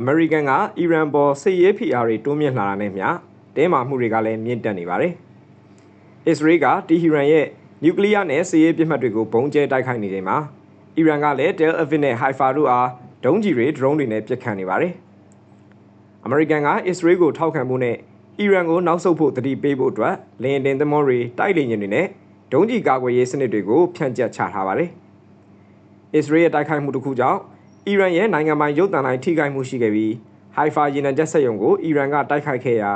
အမေရိကန်ကအီရန်ပေါ်စစ်ရေးဖိအားတွေတိုးမြင့်လာတာနဲ့မျှတင်းမာမှုတွေကလည်းမြင့်တက်နေပါတယ်။အစ္စရေးကတီဟီရန်ရဲ့နျူကလ িয়ার နဲ့စစ်ရေးပစ်မှတ်တွေကိုဘုံကျဲတိုက်ခိုက်နေချိန်မှာအီရန်ကလည်း Tel Aviv နဲ့ Haifa တို့အားဒုံးကျည်တွေဒရုန်းတွေနဲ့ပစ်ခတ်နေပါတယ်။အမေရိကန်ကအစ္စရေးကိုထောက်ခံမှုနဲ့အီရန်ကိုနောက်ဆုတ်ဖို့တတိပေးဖို့အတွက်လင်တင်သမောတွေတိုက်လေယာဉ်တွေနဲ့ဒုံးကျည်ကာကွယ်ရေးစနစ်တွေကိုဖြန့်ကျက်ချထားပါတယ်။အစ္စရေးရဲ့တိုက်ခိုက်မှုတစ်ခုကြောင့် အီရန်ရဲ့နိုင်ငံပိုင်ရုပ်သံတိုင်းထိခိုက်မှုရှိခဲ့ပြီးဟိုင်ဖာရေနံချက်စက်ရုံကိုအီရန်ကတိုက်ခိုက်ခဲ့ရာ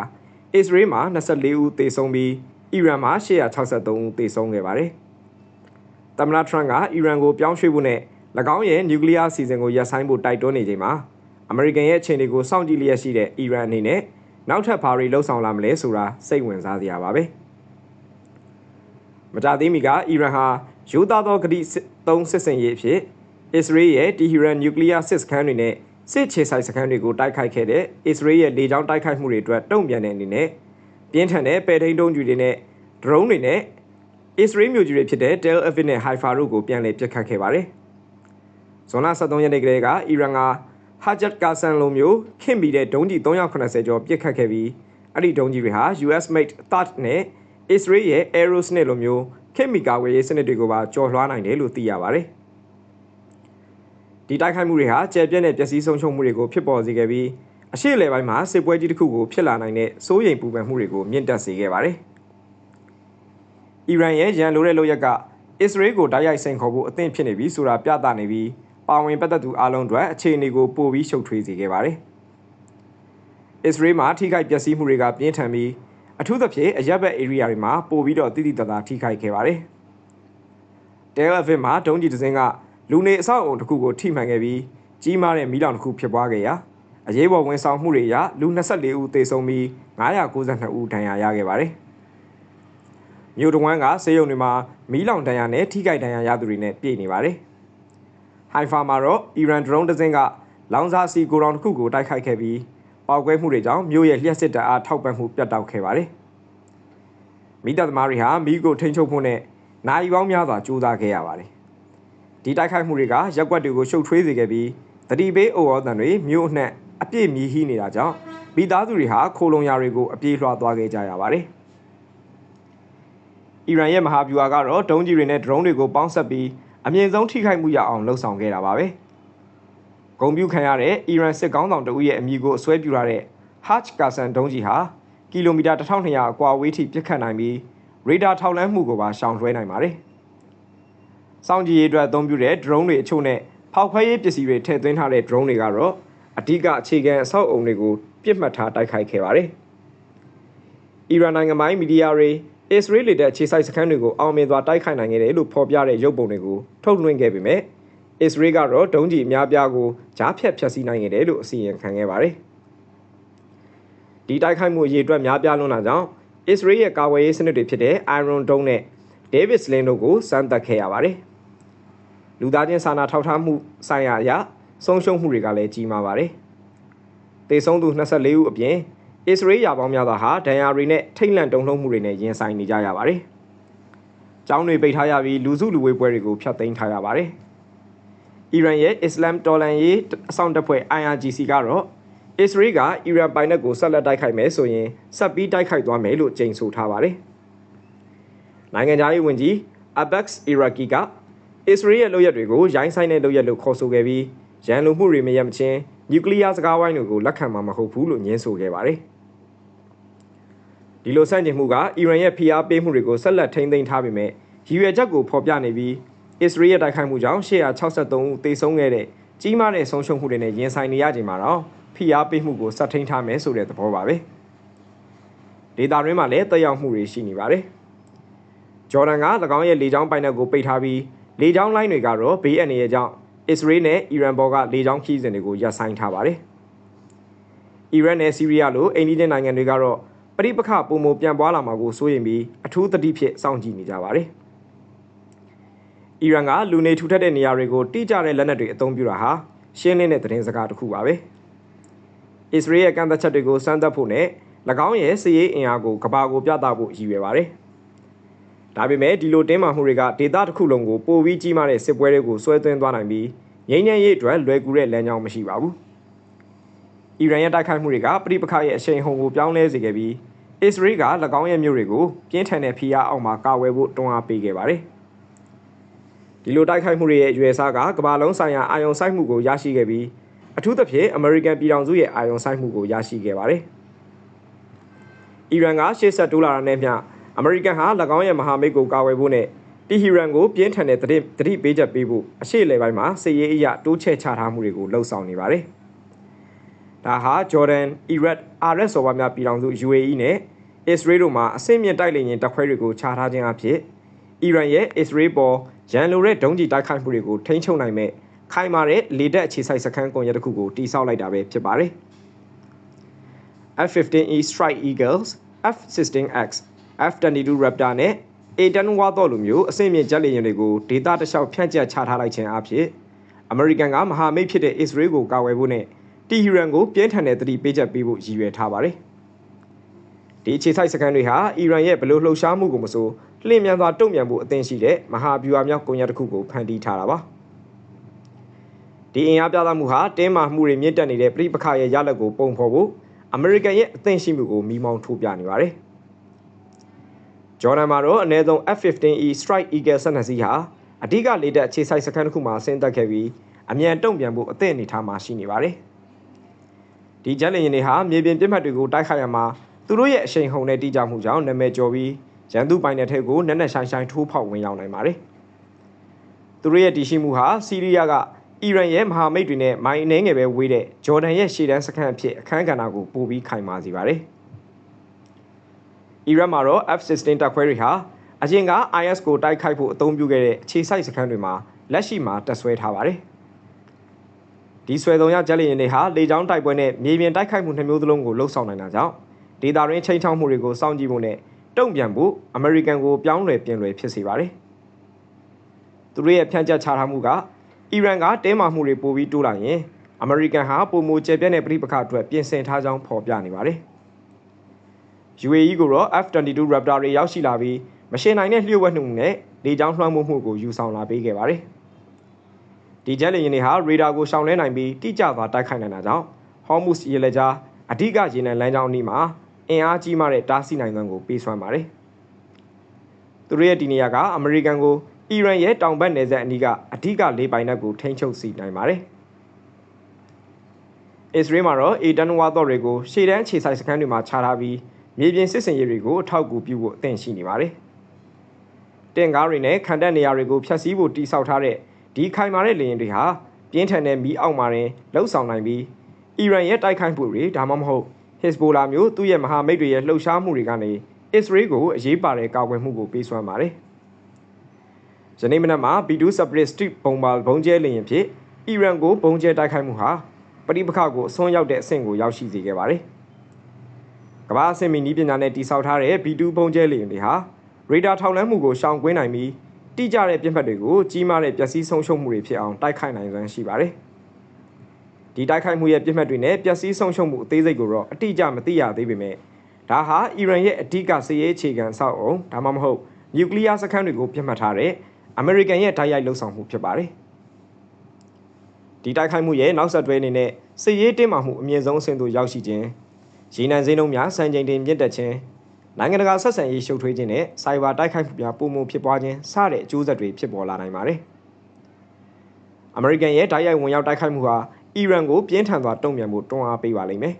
အစ္စရေးမှာ24ဦးသေဆုံးပြီးအီရန်မှာ863ဦးသေဆုံးခဲ့ပါတယ်။သမ္မတထရန့်ကအီရန်ကိုပြောင်းရွှေ့ဖို့နဲ့၎င်းရဲ့နျူကလ িয়ার အစီအစဉ်ကိုရပ်ဆိုင်းဖို့တိုက်တွန်းနေချိန်မှာအမေရိကန်ရဲ့အခြေအနေကိုစောင့်ကြည့်လျက်ရှိတဲ့အီရန်အနေနဲ့နောက်ထပ်ဘာတွေလှုံ့ဆော်လာမလဲဆိုတာစိတ်ဝင်စားစရာပါပဲ။မကြသေးမီကအီရန်ဟာယူသားသောဂတိသုံးစစ်စင်ရေးအဖြစ် အစ္စရေးရဲ့တီဟီရန်နျူကလ িয়ার စစ်စခန်းတွေနဲ့စစ်ခြေဆိုင်စခန်းတွေကိုတိုက်ခိုက်ခဲ့တဲ့အစ္စရေးရဲ့လေကြောင်းတိုက်ခိုက်မှုတွေအတွက်တုံ့ပြန်တဲ့အနေနဲ့ပြင်းထန်တဲ့ပယ်ထိန်တုံးကျူတွေနဲ့ဒရုန်းတွေနဲ့အစ္စရေးမြို့ကြီးတွေဖြစ်တဲ့ Tel Aviv နဲ့ Haifa တို့ကိုပြန်လည်ပစ်ခတ်ခဲ့ပါတယ်။ဇွန်လ23ရက်နေ့ကလေးကအီရန်က Hajat Qassam လိုမျိုးခင်ပြီးတဲ့ဒုံးကျည်380ကျော်ပစ်ခတ်ခဲ့ပြီးအဲ့ဒီဒုံးကျည်တွေဟာ US made THAAD နဲ့ Israel ရဲ့ Aerosnet လိုမျိုးခင်မီကာဝယ်ရေးစနစ်တွေကိုပါကျော်လွှားနိုင်တယ်လို့သိရပါတယ်။ ဒီတိုက်ခိုက်မှုတွေဟာကျယ်ပြန့်တဲ့ပျက်စီးဆုံးရှုံးမှုတွေကိုဖြစ်ပေါ်စေခဲ့ပြီးအရှိလေပိုင်းမှာစစ်ပွဲကြီးတစ်ခုကိုဖြစ်လာနိုင်တဲ့စိုးရိမ်ပူပန်မှုတွေကိုမြင့်တက်စေခဲ့ပါတယ်။အီရန်ရဲ့ရန်လိုတဲ့လုပ်ရက်ကအစ္စရေးကိုတိုက်ရိုက်စိန်ခေါ်ဖို့အသင့်ဖြစ်နေပြီဆိုတာပြသနေပြီးပါဝင်ပတ်သက်သူအလုံးအတွက်အခြေအနေကိုပိုပြီးရှုပ်ထွေးစေခဲ့ပါတယ်။အစ္စရေးမှာထိခိုက်ပျက်စီးမှုတွေကပြင်းထန်ပြီးအထူးသဖြင့်အရက်ဘက် area တွေမှာပိုပြီးတော့တိတိတသားထိခိုက်ခဲ့ပါတယ်။ Tel Aviv မှာဒုံးကျည်တစ်စင်းက လူနေအဆောက်အုံတစ်ခုကိုထိမှန်ခဲ့ပြီးကြီးမားတဲ့မီးလောင်တစ်ခုဖြစ်ပွားခဲ့ရာအရေးပေါ်ဝန်ဆောင်မှုတွေအရလူ24ဦးသေဆုံးပြီး992ဦးဒဏ်ရာရခဲ့ပါတယ်။မြို့တော်ဝန်ကဆေးရုံတွေမှာမီးလောင်ဒဏ်ရာနဲ့ထိခိုက်ဒဏ်ရာရသူတွေနဲ့ပြည့်နေပါတယ်။ဟိုင်ဖာမှာတော့အီရန်ဒရုန်းတစ်စင်းကလောင်စာစီကိုရောင်တစ်ခုကိုတိုက်ခိုက်ခဲ့ပြီးပောက်ကွဲမှုတွေကြောင့်မြို့ရဲ့လျှက်စစ်တပ်အားထောက်ပံ့မှုပြတ်တောက်ခဲ့ပါတယ်။မိသားသမားတွေဟာမီးကိုထိန်းချုပ်ဖို့နဲ့နိုင်ပေါင်းများစွာကြိုးစားခဲ့ရပါတယ်။ ဒီတိုက်ခိုက်မှုတွေကရက်ွက်တွေကိုရှုပ်ထွေးစေခဲ့ပြီးတတိပေးအိုအော်တန်တွေမြို့အနှံ့အပြည့်မြည်ဟီးနေတာကြောင့်မိသားစုတွေဟာခိုလုံရာတွေကိုအပြေးလွှားသွားခဲ့ကြရပါတယ်။အီရန်ရဲ့မဟာဗျူဟာကတော့ဒုံးကျည်တွေနဲ့ဒရုန်းတွေကိုပေါင်းဆက်ပြီးအမြင့်ဆုံးထိခိုက်မှုရအောင်လှုံ့ဆော်ခဲ့တာပါပဲ။ဂုံပြူခံရတဲ့အီရန်စစ်ကောင်းဆောင်တဦးရဲ့အမည်ကိုအစွဲပြုထားတဲ့ Hajj Qassam ဒုံးကျည်ဟာကီလိုမီတာ1200အကွာဝေးထိပစ်ခတ်နိုင်ပြီးရေဒါထောက်လန်းမှုကိုပါရှောင်လွှဲနိုင်ပါတယ်။ စောင့်ကြည့်ရေးအတွက်အသုံးပြုတဲ့ drone တွေအချို့နဲ့ဖောက်ခွဲရေးပစ္စည်းတွေထည့်သွင်းထားတဲ့ drone တွေကတော့အဓိကအခြေခံအဆောက်အုံတွေကိုပြစ်မှတ်ထားတိုက်ခိုက်ခဲ့ပါတယ်။အီရန်နိုင်ငံပိုင်းမီဒီယာတွေအစ္စရေးလေတပ်ခြေစိုက်စခန်းတွေကိုအောင်မြင်စွာတိုက်ခိုက်နိုင်ခဲ့တယ်လို့ဖော်ပြတဲ့ရုပ်ပုံတွေကိုထုတ်လွှင့်ခဲ့ပေမဲ့အစ္စရေးကတော့ဒုံးကျည်အများပြားကိုကြားဖြတ်ဖျက်ဆီးနိုင်ခဲ့တယ်လို့အစီရင်ခံခဲ့ပါတယ်။ဒီတိုက်ခိုက်မှုအရေးအတွက်များပြားလွန်းတာကြောင့်အစ္စရေးရဲ့ကာဝယ်ရေးစနစ်တွေဖြစ်တဲ့ Iron Dome နဲ့ David Sling တို့ကိုစမ်းသပ်ခဲ့ရပါတယ်။ လူသားချင်းစာနာထောက်ထားမှုဆိုင်ရာအရဆုံးရှုံးမှုတွေကလည်းကြီးမားပါတယ်။တေဆုံးသူ24ဦးအပြင်အစ္စရေးယာပေါင်းများစွာဟာဒဏ်ရာတွေနဲ့ထိတ်လန့်တုန်လှုပ်မှုတွေနဲ့ရင်ဆိုင်နေကြရပါတယ်။ကျောင်းတွေပိတ်ထားရပြီးလူစုလူဝေးပွဲတွေကိုဖျက်သိမ်းထားရပါတယ်။အီရန်ရဲ့အစ္စလမ်တော်လန်ရေးအဆောင်တပ်ဖွဲ့ IRGC ကတော့အစ္စရေးကအီရန်ပိုင်နက်ကိုဆက်လက်တိုက်ခိုက်မယ်ဆိုရင်ဆက်ပြီးတိုက်ခိုက်သွားမယ်လို့ကြိမ်ဆိုထားပါတယ်။နိုင်ငံသားရေးဝန်ကြီး Abax Iraqi က အစ္စရေးရဲ့လုပ်ရက်တွေကိုရိုင်းဆိုင်တဲ့လုပ်ရက်လို့ခေါ်ဆိုခဲ့ပြီးရန်လိုမှုတွေမရမချင်းနျူကလ িয়ার စကားဝိုင်းတွေကိုလက်ခံမှာမဟုတ်ဘူးလို့ညင်းဆိုခဲ့ပါတယ်။ဒီလိုဆန့်ကျင်မှုကအီရန်ရဲ့ဖိအားပေးမှုတွေကိုဆက်လက်ထိန်းသိမ်းထားပေမဲ့ရည်ရွယ်ချက်ကိုဖော်ပြနေပြီးအစ္စရေးရဲ့တိုက်ခိုက်မှုကြောင့်863ဦးသေဆုံးခဲ့တဲ့ကြီးမားတဲ့ဆုံးရှုံးမှုတွေနဲ့ရင်ဆိုင်နေရချိန်မှာတော့ဖိအားပေးမှုကိုဆက်ထိန်းထားမယ်ဆိုတဲ့သဘောပါပဲ။ဒေတာရင်းမှာလည်းတက်ရောက်မှုတွေရှိနေပါတယ်။ဂျော်ဒန်က၎င်းရဲ့လေကြောင်းပိုင်နက်ကိုပိတ်ထားပြီး လေကြောင်းလိုင်းတွေကတော့ဘေးအန္တရာယ်ကြောင့်အစ္စရေးနဲ့အီရန်ဘော်ကလေကြောင်းခီးစဉ်တွေကိုရပ်ဆိုင်းထားပါတယ်။အီရန်နဲ့ဆီးရီးယားလိုအိန္ဒိယနိုင်ငံတွေကတော့ပဋိပက္ခပုံမပြန်ပွားလာမှာကိုစိုးရိမ်ပြီးအထူးသတိဖြင့်စောင့်ကြည့်နေကြပါတယ်။အီရန်ကလူနေထူထပ်တဲ့နေရာတွေကိုတိကျတဲ့လက်နက်တွေအသုံးပြုတာဟာရှင်းလင်းတဲ့သတင်းစကားတစ်ခုပါပဲ။အစ္စရေးရဲ့ကန့်သက်ချက်တွေကိုစမ်းသပ်ဖို့နဲ့၎င်းရဲ့စစ်ရေးအင်အားကိုကဘာကိုပြသဖို့ရည်ရွယ်ပါတယ်။ ဒါပေမဲ့ဒီလိုတင်းမာမှုတွေကဒေသတစ်ခုလုံးကိုပိုပြီးကြီးမားတဲ့စစ်ပွဲတွေကိုဆွဲသွင်းသွားနိုင်ပြီးငြိမ်းချမ်းရေးအတွက်လွယ်ကူတဲ့လမ်းကြောင်းမရှိပါဘူး။အီရန်ရဲ့တိုက်ခိုက်မှုတွေကပြိပခရဲ့အရှိန်ဟုန်ကိုပြောင်းလဲစေခဲ့ပြီးအစ္စရေးက၎င်းရဲ့မြို့တွေကိုပြင်းထန်တဲ့ဖိအားအောက်မှာကာဝယ်ဖို့တွန်းအားပေးခဲ့ပါတယ်။ဒီလိုတိုက်ခိုက်မှုတွေရဲ့အရွယ်အစားကကမ္ဘာလုံးဆိုင်ရာအာရုံစိုက်မှုကိုရရှိခဲ့ပြီးအထူးသဖြင့်အမေရိကန်ပြည်ထောင်စုရဲ့အာရုံစိုက်မှုကိုရရှိခဲ့ပါတယ်။အီရန်ကရှေ့ဆက်တိုးလာတာနဲ့မျှ အမေရိကန်ဟာ၎င်းရဲ့မဟာမိတ်ကိုကာဝယ်ဖို့နဲ့တီဟီရန်ကိုပြင်းထန်တဲ့တတိတတိပေးချက်ပေးဖို့အရှိလေပိုင်းမှာစစ်ရေးအရာတိုးချဲ့ချထားမှုတွေကိုလှုံ့ဆော်နေပါတယ်။ဒါဟာဂျော်ဒန်၊အီရတ်၊အာရက်စော်ဘာများပြည်ထောင်စု UAE နဲ့အစ္စရေးတို့မှာအဆင့်မြင့်တိုက်လေယာဉ်တပ်ခွဲတွေကိုခြားထားခြင်းအဖြစ်အီရန်ရဲ့အစ္စရေးပေါ်ရန်လိုတဲ့ဒုံးကျည်တိုက်ခိုက်မှုတွေကိုထိန်းချုပ်နိုင်မဲ့ခိုင်မာတဲ့လေတပ်အခြေစိုက်စခန်းကွန်ရက်တစ်ခုကိုတိစောက်လိုက်တာပဲဖြစ်ပါတယ်။ F-15E Strike Eagles, F-16X, F-22 Raptor နဲ့ A-10 Warthog လိုမျိုးအဆင့်မြင့်ဂျက်လေယာဉ်တွေကိုဒေသတလျှောက်ဖြန့်ကျက်ချထားလိုက်ခြင်းအဖြစ်အမေရိကန်ကမဟာမိတ်ဖြစ်တဲ့အစ္စရေးကိုကာဝယ်ဖို့နဲ့တီဟီရန်ကိုပြင်းထန်တဲ့သတိပေးချက်ပေးဖို့ရည်ရွယ်ထားပါတယ်။ဒီအခြေစိုက်စခန်းတွေဟာအီရန်ရဲ့ဘလို့လှုပ်ရှားမှုကိုမဆိုလျင်မြန်စွာတုံ့ပြန်ဖို့အသင့်ရှိတဲ့မဟာဗျူဟာမြောက်ကွန်ရက်တစ်ခုကိုဖန်တီးထားတာပါ။ဒီအင်အားပြသမှုဟာတင်းမာမှုတွေမြင့်တက်နေတဲ့ပြိပခရဲ့ရလဒ်ကိုပုံဖော်ဖို့အမေရိကန်ရဲ့အသင့်ရှိမှုကိုမိမောင်းထိုးပြနေပါတယ်။ ဂျော်ဒန်မှာတော့အနည်းဆုံး F-15E Strike Eagle 12စီးဟာအဓိကလေတပ်အခြေစိုက်စခန်းတစ်ခုမှာဆင်းသက်ခဲ့ပြီးအမြန်တုံ့ပြန်ဖို့အသင့်အနေထားမှာရှိနေပါတယ်။ဒီဂျက်လေယာဉ်တွေဟာမြေပြင်ပြစ်မှတ်တွေကိုတိုက်ခိုက်ရမှာသူတို့ရဲ့အရှိန်ဟုန်နဲ့တိကျမှုကြောင့်နာမည်ကျော်ပြီးရန်သူပိုင်တဲ့ထက်ကိုနက်နက်ရှိုင်းရှိုင်းထိုးဖောက်ဝင်ရောက်နိုင်ပါတယ်။သူတို့ရဲ့တည်ရှိမှုဟာစီးရီးယားကအီရန်ရဲ့မဟာမိတ်တွေနဲ့မိုင်းအနေငယ်ပဲဝေးတဲ့ဂျော်ဒန်ရဲ့ရှေ့တန်းစခန်းအဖြစ်အခမ်းကဏ္ဍကိုပိုပြီးခိုင်မာစေပါတယ်။ အီရတ်မှာတော့ F-16 တပ်ခွဲတွေဟာအရင်က IS ကိုတိုက်ခိုက်ဖို့အသုံးပြုခဲ့တဲ့အခြေစိုက်စခန်းတွေမှာလက်ရှိမှာတပ်ဆွဲထားပါတယ်။ဒီဆွဲဆောင်ရဂျက်လီယင်တွေဟာလေကြောင်းတိုက်ပွဲနဲ့မြေပြင်တိုက်ခိုက်မှုနှစ်မျိုးသလုံးကိုလှုပ်ဆောင်နိုင်တာကြောင့်ဒေတာရင်းချိန်ချောင်းမှုတွေကိုစောင့်ကြည့်ဖို့နဲ့တုံ့ပြန်ဖို့အမေရိကန်ကိုပြောင်းလဲပြင်လွယ်ဖြစ်စေပါတယ်။သူတို့ရဲ့ဖြန့်ကျက်ချထားမှုကအီရန်ကတဲမာမှုတွေပိုပြီးတိုးလာရင်အမေရိကန်ဟာပုံမကျပြက်တဲ့ပြိပခအတွက်ပြင်ဆင်ထားကြောင်းဖော်ပြနေပါတယ်။ UAE ကိုတော့ F-22 Raptor တွေရောက်ရှိလာပြီးမရှင်းနိုင်တဲ့လျှို့ဝှက်မှုနဲ့လေကြောင်းလွှမ်းမိုးမှုကိုယူဆောင်လာပေးခဲ့ပါတယ်။ဒီဂျက်လေယာဉ်တွေဟာရေဒါကိုရှောင်လဲနိုင်ပြီးတိကျစွာတိုက်ခိုက်နိုင်တာကြောင့် Hormuz ရေလက်ကြားအဓိကရေနံလမ်းကြောင်းအနီးမှာအင်အားကြီးမားတဲ့တားဆီးနိုင်သွမ်းကိုပေးစွမ်းပါတယ်။သူတို့ရဲ့ဒီနေရာကအမေရိကန်ကိုအီရန်ရဲ့တောင်ဘက်နယ်စပ်အနီးကအဓိကလေးပိုင်နက်ကိုထိန်းချုပ်စီနိုင်ပါတယ်။အစ္စရေးမှာတော့ A10 ဝါသော့တွေကိုရှေ့တန်းခြေဆိုင်စခန်းတွေမှာခြားထားပြီး မြေပြင်စစ်စင်ရေးတွေကိုအထောက်အကူပြုဖို့အသင့်ရှိနေပါတယ်။တင်ကားတွေနဲ့ခံတပ်နေရာတွေကိုဖျက်ဆီးဖို့တိစောက်ထားတဲ့ဒီခိုင်မာတဲ့လေယာဉ်တွေဟာပြင်းထန်တဲ့မီးအောက်မှာတင်လှုပ်ဆောင်နိုင်ပြီးအီရန်ရဲ့တိုက်ခိုက်မှုတွေဒါမှမဟုတ်ဟစ်ဘိုလာမျိုးသူ့ရဲ့မဟာမိတ်တွေရဲ့လှုပ်ရှားမှုတွေကနေအစ္စရေးကိုအရေးပါတဲ့ကာကွယ်မှုကိုပေးစွမ်းပါတယ်။ယနေ့မနက်မှာ B2 Separate Street ဘုံပါဘုံကျဲလေယာဉ်ဖြင့်အီရန်ကိုဘုံကျဲတိုက်ခိုက်မှုဟာပဋိပက္ခကိုအစွန်းရောက်တဲ့အဆင့်ကိုရောက်ရှိစေခဲ့ပါတယ်။ ကမ္ဘာအဆင့်မီနီးပညာနဲ့တိစောက်ထားတဲ့ B2 ပုံကျဲလေယာဉ်တွေဟာရေဒါထောက်လှမ်းမှုကိုရှောင်ကွင်းနိုင်ပြီးတိကျတဲ့ပြစ်မှတ်တွေကိုကြီးမားတဲ့ပျက်စီးဆုံးရှုံးမှုတွေဖြစ်အောင်တိုက်ခိုက်နိုင်စွမ်းရှိပါတယ်။ဒီတိုက်ခိုက်မှုရဲ့ပြစ်မှတ်တွေနဲ့ပျက်စီးဆုံးရှုံးမှုအသေးစိတ်ကိုတော့အတိအကျမသိရသေးပေမဲ့ဒါဟာအီရန်ရဲ့အဓိကစစ်ရေးအခြေခံအဆောက်အုံဒါမှမဟုတ်နျူကလ িয়ার စခန်းတွေကိုပြစ်မှတ်ထားတဲ့အမေရိကန်ရဲ့တိုက်ရိုက်လှုပ်ဆောင်မှုဖြစ်ပါတယ်။ဒီတိုက်ခိုက်မှုရဲ့နောက်ဆက်တွဲအနေနဲ့စစ်ရေးတင်းမာမှုအမြင့်ဆုံးအဆင့်သို့ရောက်ရှိခြင်း ရေနံဈေးနှုန်းများစံချိန်တင်မြင့်တက်ခြင်းနိုင်ငံတကာဆက်ဆံရေးရှုပ်ထွေးခြင်းနဲ့စိုက်ဘာတိုက်ခိုက်မှုများပုံမှုဖြစ်ပွားခြင်းစတဲ့အကျိုးဆက်တွေဖြစ်ပေါ်လာနိုင်ပါတယ်။အမေရိကန်ရဲ့ဓာတ်ရိုက်ဝင်ရောက်တိုက်ခိုက်မှုဟာအီရန်ကိုပြင်းထန်စွာတုံ့ပြန်ဖို့တွန်းအားပေးပါလိမ့်မယ်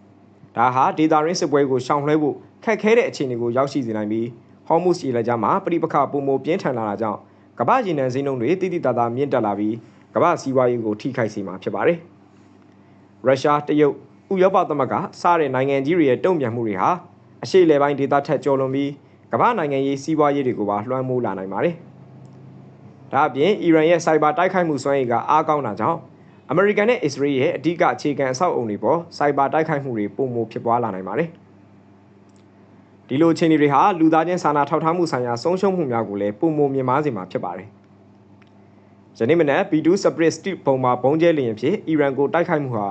။ဒါဟာဒေတာရင်းစစ်ပွဲကိုရှောင်လွှဲဖို့ခက်ခဲတဲ့အခြေအနေကိုရောက်ရှိစေနိုင်ပြီးဟော်မုစ်ရေလက်ကြားမှာပြိပခပုံမှုပြင်းထန်လာတာကြောင့်ကမ္ဘာရေနံဈေးနှုန်းတွေတိတိတသားမြင့်တက်လာပြီးကမ္ဘာစီးပွားရေးကိုထိခိုက်စေမှာဖြစ်ပါတယ်။ရုရှားတရုတ် ဥရောပသမဂ္ဂစတဲ့နိုင်ငံကြီးတွေရဲ့တုံ့ပြန်မှုတွေဟာအရှေ့လေပိုင်းဒေသထက်ကျော်လွန်ပြီးကမ္ဘာနိုင်ငံရေးစီးပွားရေးတွေကိုပါလွှမ်းမိုးလာနိုင်ပါတယ်။ဒါအပြင်အီရန်ရဲ့စိုက်ဘာတိုက်ခိုက်မှုစွမ်းရည်ကအားကောင်းတာကြောင့်အမေရိကန်နဲ့အစ္စရေးရဲ့အဓိကအခြေခံအဆောက်အုံတွေပေါ်စိုက်ဘာတိုက်ခိုက်မှုတွေပုံမဖြစ်ပွားလာနိုင်ပါတယ်။ဒီလိုအခြေအနေတွေဟာလူသားချင်းစာနာထောက်ထားမှုဆိုင်ရာဆုံးရှုံးမှုများကိုလည်းပုံမမြင်မာစေမှာဖြစ်ပါတယ်။ယနေ့မနက် B2 Separate Street ပုံမှာဘုံကျဲလျင်ဖြစ်အီရန်ကိုတိုက်ခိုက်မှုဟာ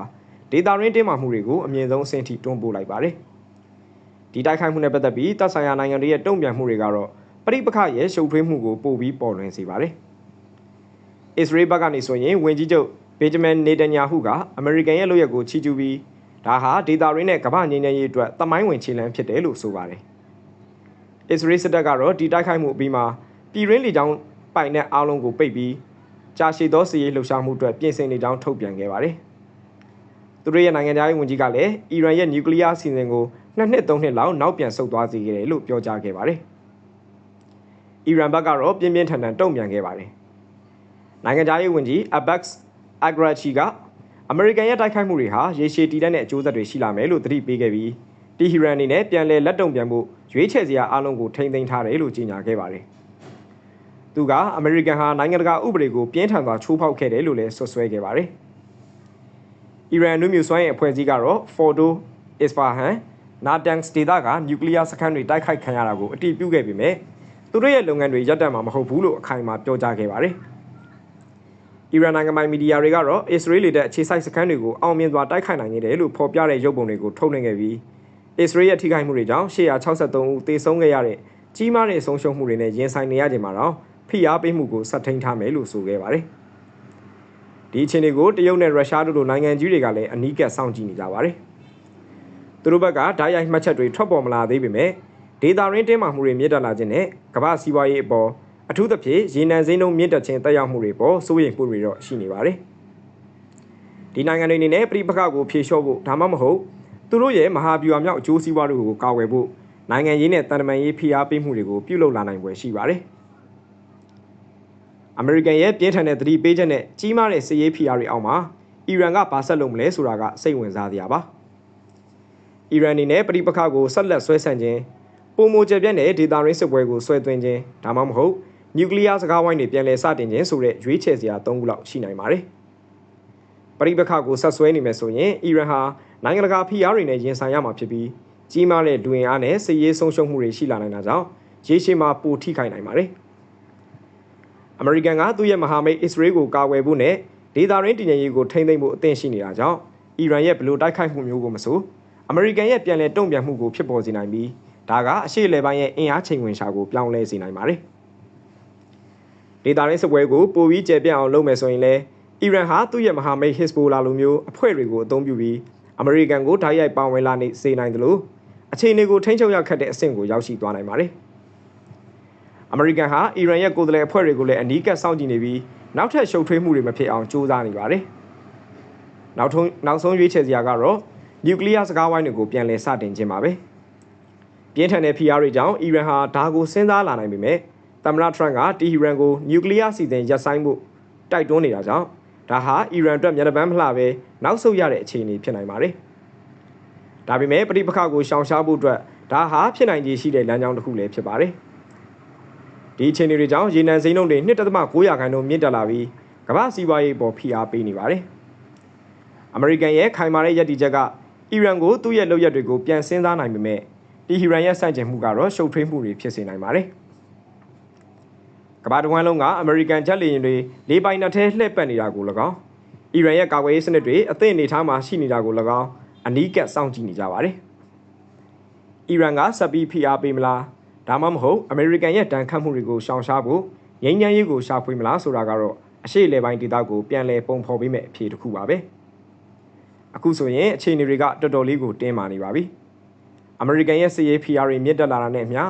ဒေတာရင်းတင်းမာမှုတွေကိုအမြင့်ဆုံးအဆင့်ထိတွန်းပို့လိုက်ပါတယ်။ဒီတိုက်ခိုက်မှုနဲ့ပတ်သက်ပြီးတပ်ဆိုင်ရာနိုင်ငံတွေရဲ့တုံ့ပြန်မှုတွေကတော့ပရိပခရဲ့ရှုပ်ထွေးမှုကိုပိုပြီးပေါ်လွင်စေပါတယ်။အစ္စရေးဘက်ကနေဆိုရင်ဝန်ကြီးချုပ်ဘေဂျမန်နေတန်ယာဟုကအမေရိကန်ရဲ့လုပ်ရက်ကိုချီးကျူးပြီးဒါဟာဒေတာရင်းနဲ့ကမ္ဘာငြိမ်းချမ်းရေးအတွက်တမိုင်းဝင်ခြေလှမ်းဖြစ်တယ်လို့ဆိုပါတယ်အစ္စရေးစစ်တပ်ကတော့ဒီတိုက်ခိုက်မှုအပြီးမှာပြည်ရင်းလေကြောင်းပိုင်တဲ့အားလုံးကိုပိတ်ပြီးကြာရှည်သောစီးရေးလှုပ်ရှားမှုအတွက်ပြင်ဆင်နေကြောင်းထုတ်ပြန်ခဲ့ပါတယ် သူတို့ရဲ့နိုင်ငံသားရေးဝန်ကြီးကလည်းအီရန်ရဲ့နျူကလ িয়ার အစီအစဉ်ကိုနှစ်နှစ်သုံးနှစ်လောက်နောက်ပြန်ဆုတ်သွားစေခဲ့တယ်လို့ပြောကြားခဲ့ပါတယ်အီရန်ဘက်ကတော့ပြင်းပြင်းထန်ထန်တုံ့ပြန်ခဲ့ပါတယ်နိုင်ငံသားရေးဝန်ကြီး Abbas Agrachi ကအမေရိကန်ရဲ့တိုက်ခိုက်မှုတွေဟာရေရှည်တည်တဲ့အကျိုးဆက်တွေရှိလာမယ်လို့သတိပေးခဲ့ပြီးတီဟီရန်အနေနဲ့ပြန်လည်လက်တုံပြန်မှုရွေးချယ်စရာအလုံးကိုထိမ့်သိမ်းထားတယ်လို့ကြေညာခဲ့ပါတယ်။သူကအမေရိကန်ဟာနိုင်ငံတကာဥပဒေကိုပြင်းထန်စွာချိုးဖောက်ခဲ့တယ်လို့လည်းဆွဆွဲခဲ့ပါတယ်။ အီရန်လူမျိုးစွမ်းရဲ့အဖွဲ့အစည်းကတော့ Fordo, Isfahan, Natanz ဒေသကနျူကလ িয়ার စခန်းတွေတိုက်ခိုက်ခံရတာကိုအတည်ပြုခဲ့ပေမဲ့သူတို့ရဲ့လုပ်ငန်းတွေရပ်တန့်မှာမဟုတ်ဘူးလို့အခိုင်အမာပြောကြားခဲ့ပါတယ်။အီရန်နိုင်ငံပိုင်မီဒီယာတွေကတော့အစ္စရေးလေတပ်အခြေစိုက်စခန်းတွေကိုအောင်မြင်စွာတိုက်ခိုက်နိုင်ခဲ့တယ်လို့ဖော်ပြတဲ့ရုပ်ပုံတွေကိုထုတ်လွှင့်ခဲ့ပြီးအစ္စရေးရဲ့ထိခိုက်မှုတွေကြောင့်863ဦးသေဆုံးခဲ့ရတဲ့ကြီးမားတဲ့ဆုံးရှုံးမှုတွေနဲ့ရင်ဆိုင်နေရချိန်မှာတော့ဖိအားပေးမှုကိုဆက်ထိန်ထားမယ်လို့ဆိုခဲ့ပါတယ်။ ဒီအခြေအနေကိုတရုတ်နဲ့ရုရှားတို့လိုနိုင်ငံကြီးတွေကလည်းအနီးကပ်စောင့်ကြည့်နေကြပါတယ်။သူတို့ဘက်ကဓာတ်ရိုက်မှတ်ချက်တွေထွက်ပေါ်မလာသေးပေမဲ့ဒေတာရင်းတင်းမာမှုတွေမြင့်တက်လာခြင်းနဲ့ကမ္ဘာစီးပွားရေးအပေါ်အထူးသဖြင့်ရေနံစိမ်းနှုန်းမြင့်တက်ခြင်းတက်ရောက်မှုတွေပေါ်စိုးရိမ်မှုတွေတော့ရှိနေပါတယ်။ဒီနိုင်ငံတွေအနေနဲ့ပြည်ပခါကိုဖြေလျှော့ဖို့ဒါမှမဟုတ်သူတို့ရဲ့မဟာဗျူဟာမြောက်အကျိုးစီးပွားတွေကိုကာကွယ်ဖို့နိုင်ငံရေးနဲ့တန်တမာရေးဖိအားပေးမှုတွေကိုပြုလုပ်လာနိုင်ပွဲရှိပါတယ်။ အမေရိကန်ရဲ့ပြင်းထန်တဲ့သတိပေးချက်နဲ့ကြီးမားတဲ့စစ်ရေးဖိအားတွေအောက်မှာအီရန်ကဘာဆက်လုပ်မလဲဆိုတာကစိတ်ဝင်စားစရာပါ။အီရန်အနေနဲ့ပြည်ပခါကိုဆက်လက်ဆွဲဆန့်ခြင်းပုံမိုကျပြတ်တဲ့ဒေတာရင်းစစ်ပွဲကိုဆွဲသွင်းခြင်းဒါမှမဟုတ်နျူကလ িয়ার စကားဝိုင်းတွေပြန်လည်စတင်ခြင်းဆိုတဲ့ရွေးချယ်စရာ၃ခုလောက်ရှိနိုင်ပါတယ်။ပရိပခကိုဆက်ဆွဲနေမယ်ဆိုရင်အီရန်ဟာနိုင်ငံတကာဖိအားတွေနဲ့ရင်ဆိုင်ရမှာဖြစ်ပြီးကြီးမားတဲ့လူဝင်အားနဲ့စစ်ရေးဆုံးရှုံးမှုတွေရှိလာနိုင်တာကြောင့်ရေရှည်မှာပိုထိခိုက်နိုင်ပါတယ်။ အမေရိကန်ကသူ့ရဲ့မဟာမိတ်အစ္စရေးကိုကာကွယ်ဖို့နဲ့ဒေသရင်းတည်ငြိမ်ရေးကိုထိန်းသိမ်းဖို့အသင့်ရှိနေတာကြောင့်အီရန်ရဲ့ဘလို့တိုက်ခိုက်မှုမျိုးကိုမဆိုအမေရိကန်ရဲ့ပြန်လည်တုံ့ပြန်မှုကိုဖြစ်ပေါ်စေနိုင်ပြီးဒါကအရှေ့လေပိုင်းရဲ့အင်အားချိန်ဝင်ရှာကိုပြောင်းလဲစေနိုင်ပါတယ်။ဒေတာရင်းစစ်ပွဲကိုပိုပြီးကျေပြန့်အောင်လုပ်မယ်ဆိုရင်လည်းအီရန်ဟာသူ့ရဲ့မဟာမိတ်ဟစ်ဘိုလာလိုမျိုးအဖွဲ့တွေကိုအသုံးပြုပြီးအမေရိကန်ကိုဓာတ်ရိုက်ပါဝင်လာနေစေနိုင်တယ်လို့အခြေအနေကိုထိန်းချုပ်ရခတ်တဲ့အဆင့်ကိုရောက်ရှိသွားနိုင်ပါတယ်။ အမေရိကန်ဟာအီရန်ရဲ့ကိုယ်စားလှယ်အဖွဲ့တွေကိုလည်းအနီးကပ်စောင့်ကြည့်နေပြီးနောက်ထပ်ရှုပ်ထွေးမှုတွေမဖြစ်အောင်ကြိုးစားနေပါတယ်။နောက်ထုံးနောက်ဆုံးရွေးချယ်စရာကတော့နျူကလ িয়ার စကားဝိုင်းတွေကိုပြန်လည်စတင်ခြင်းပါပဲ။ပြင်းထန်တဲ့ဖိအားတွေကြောင့်အီရန်ဟာဒါကိုစဉ်းစားလာနိုင်ပေမဲ့သမ္မတထရန့်ကတီဟီရန်ကိုနျူကလ িয়ার စီစဉ်ရပ်ဆိုင်းဖို့တိုက်တွန်းနေတာကြောင့်ဒါဟာအီရန်အတွက်မျက်နှာပန်းမလှပဲနောက်ဆုတ်ရတဲ့အခြေအနေဖြစ်နိုင်ပါတယ်။ဒါပေမဲ့ပြိပခါကိုရှောင်ရှားဖို့အတွက်ဒါဟာဖြစ်နိုင်ခြေရှိတဲ့လမ်းကြောင်းတစ်ခုလည်းဖြစ်ပါတယ်။ ဒီအခြေအနေတွေကြောင့်ရေနံစိမ်းနှုန်းတွေ2.9ရာခိုင်နှုန်းမြင့်တက်လာပြီးကမ္ဘာစီးပွားရေးပေါ်ဖိအားပေးနေပါတယ်။အမေရိကန်ရဲ့ခိုင်မာတဲ့ရည်တည်ချက်ကအီရန်ကိုသူ့ရဲ့လုပ်ရက်တွေကိုပြန်စဉ်းစားနိုင်ပေမဲ့တီဟီရန်ရဲ့စန့်ကျင်မှုကတော့ရှုပ်ထွေးမှုတွေဖြစ်စေနိုင်ပါတယ်။ကမ္ဘာတဝန်းလုံးကအမေရိကန်ဂျက်လေယာဉ်တွေလေပိုင်နှစ်ထဲလှည့်ပတ်နေတာကို၎င်းအီရန်ရဲ့ကာကွယ်ရေးစနစ်တွေအသင့်အနေထားမှာရှိနေတာကို၎င်းအနီးကပ်စောင့်ကြည့်နေကြပါတယ်။အီရန်ကဆက်ပြီးဖိအားပေးမလား ဒါမှမဟုတ်အမေရိကန်ရဲ့တန်ခတ်မှုတွေကိုရှောင်ရှားဖို့ငြိမ်းချမ်းရေးကိုရှာဖွေမလားဆိုတာကတော့အရှိလေပိုင်းဒေသကိုပြန်လည်ပုံဖော်ပေးမဲ့အဖြေတစ်ခုပါပဲ။အခုဆိုရင်အခြေအနေတွေကတော်တော်လေးကိုတင်းမာနေပါပြီ။အမေရိကန်ရဲ့စစ်ရေးဖိအားတွေမြင့်တက်လာတာနဲ့အမျှ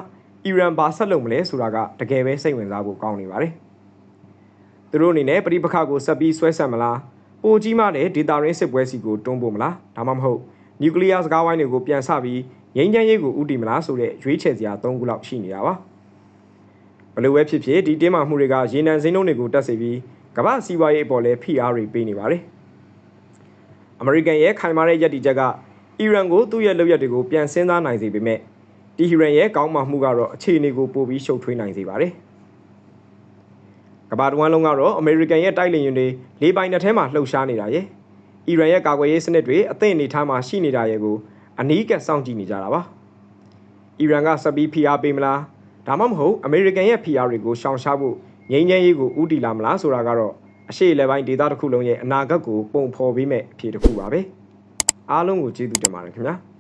အီရန်ဘာဆက်လုပ်မလဲဆိုတာကတကယ်ပဲစိတ်ဝင်စားဖို့ကောင်းနေပါတယ်။သူတို့အနေနဲ့ပြည်ပခကိုဆက်ပြီးဆွဲဆက်မလားပိုကြီးမားတဲ့ဒေတာရင်းစစ်ပွဲစီကိုတွန်းပို့မလားဒါမှမဟုတ်နျူကလ িয়ার စကားဝိုင်းတွေကိုပြန်ဆပြီး ငြိမ်းချမ်းရေးကိုဥတီမလားဆိုတဲ့ရွေးချယ်စရာ၃ခုလောက်ရှိနေတာပါ။ဘလို့ပဲဖြစ်ဖြစ်ဒီတင်းမာမှုတွေကရေနံစိမ်းလုံးတွေကိုတက်စေပြီးကမ္ဘာစီးပွားရေးအပေါ်လည်းဖိအားတွေပေးနေပါတယ်။အမေရိကန်ရဲ့ခိုင်မာတဲ့ရည်တည်ချက်ကအီရန်ကိုသူ့ရဲ့လုပ်ရက်တွေကိုပြန်စဉ်းစားနိုင်စေပေမဲ့တီဟီရန်ရဲ့ကောင်းမှမှုကတော့အခြေအနေကိုပိုပြီးရှုပ်ထွေးနိုင်စေပါတယ်။ကမ္ဘာတဝန်းလုံးကတော့အမေရိကန်ရဲ့တိုက်လေယာဉ်တွေလေးပိုင်းတစ်ထဲမှာလှုပ်ရှားနေတာရဲ့အီရန်ရဲ့ကာကွယ်ရေးစနစ်တွေအသင့်အနေထားမှာရှိနေတာရဲ့ကို အနီးကပ်စောင့်ကြည့်နေကြတာပါ။အီရန်ကစပီးဖိအားပေးမလားဒါမှမဟုတ်အမေရိကန်ရဲ့ဖိအားတွေကိုရှောင်ရှားဖို့ငြိမ်းချမ်းရေးကိုဥတီလာမလားဆိုတာကတော့အရှိလေပိုင်းဒေသတစ်ခုလုံးရဲ့အနာဂတ်ကိုပုံဖော်ပေးမဲ့အဖြေတစ်ခုပါပဲ။အားလုံးကိုကျေးဇူးတင်ပါတယ်ခင်ဗျာ။